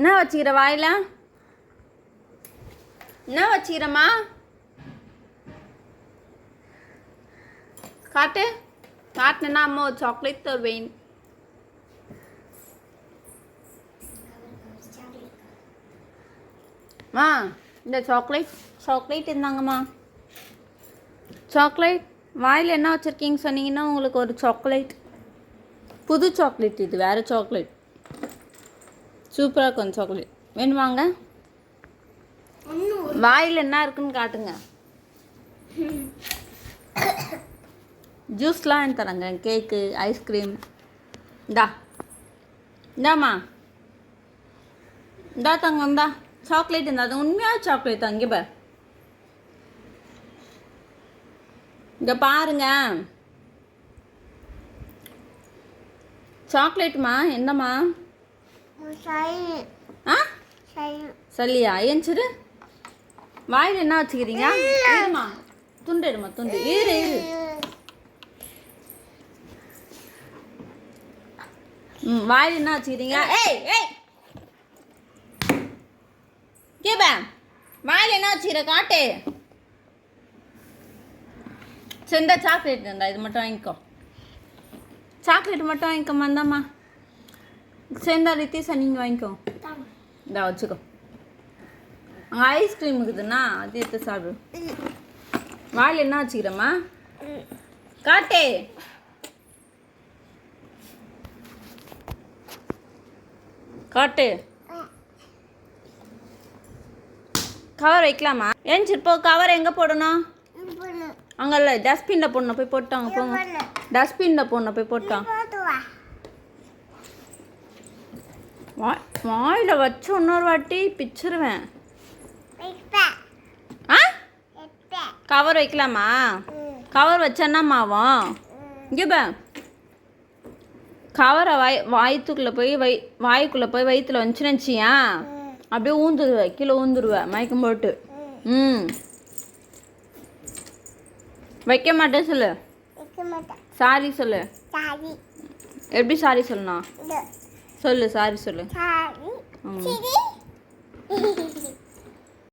என்ன வச்சுக்கிற வாயில? என்ன வச்சுக்கிறம்மா? காட்டு. காட்டுனா அம்மா ஒரு சாக்லேட் தருவேன் மா இந்த சாக்லேட் சாக்லேட் இருந்தாங்கம்மா சாக்லேட் வாயில் என்ன வச்சுருக்கீங்க சொன்னீங்கன்னா உங்களுக்கு ஒரு சாக்லேட் புது சாக்லேட் இது வேறு சாக்லேட் சூப்பராக இருக்கும் சாக்லேட் வேணுமாங்க வாயில் என்ன இருக்குன்னு காட்டுங்க. ஜூஸ்லாம் வாங்கி தரேங்க. கேக்கு ஐஸ்கிரீம் இந்தா. இந்தாம்மா. இந்தா தங்க இந்தா. சாக்லேட் இருந்தா அது உண்மையாக சாக்லேட் தான். இங்கே பார். இங்கே பாருங்க. சாக்லேட்டுமா என்னம்மா? சொல்லியா? ஏஞ்சிரு வாயில் என்ன வச்சுக்கிறீங்க? இருமா. துண்டு எடுமா துண்டு. இரு இரு. ம் வாயில் என்ன வச்சுக்கிறீங்க? ஏய் ஏய். கேப வாயில் என்ன வச்சுக்கிற? காட்டு. சரி இந்த சாக்லேட் இருந்தா இது மட்டும் வாங்கிக்கோ. சாக்லேட் மட்டும் வாங்கிக்கோமா இந்தாம்மா சேர்ந்தா ரித்தீஷா நீங்கள் வாங்கிக்கோ. இந்தா வச்சுக்கோ. அங்கே ஐஸ்கிரீம் இருக்குதுண்ணா அது எடுத்து சாப்பிடு. வாயில் என்ன வச்சுக்கிறேம்மா? காட்டே. காட்டு. கவர் வைக்கலாமா? ஏஞ்சிரு போ. கவர் எங்கே போடணும்? அங்கே இல்லை டஸ்ட்பினில் போடணும். போய் போட்டாங்க போங்க. டஸ்ட்பினில் போடணும் போய் போட்டான் வாய் வாயில் வச்சு இன்னொரு வாட்டி பிச்சிருவேன். ஆ? கவர் வைக்கலாமா? கவர் வச்சேன்னா ஆகும்? இங்கே கவரை வாய் வாயத்துக்குள்ளே போய் வை வாய்க்குள்ளே போய் வயிற்றுல வந்துச்சுன்னு வச்சியா? அப்படியே ஊந்துருவேன் கீழே ஊந்துருவேன் மயக்கம் போட்டு. ம். வைக்க மாட்டேன் சொல்லு. சாரி சொல்லு. எப்படி சாரி சொல்லணும்? சொல்லு சாரி சொல்லு.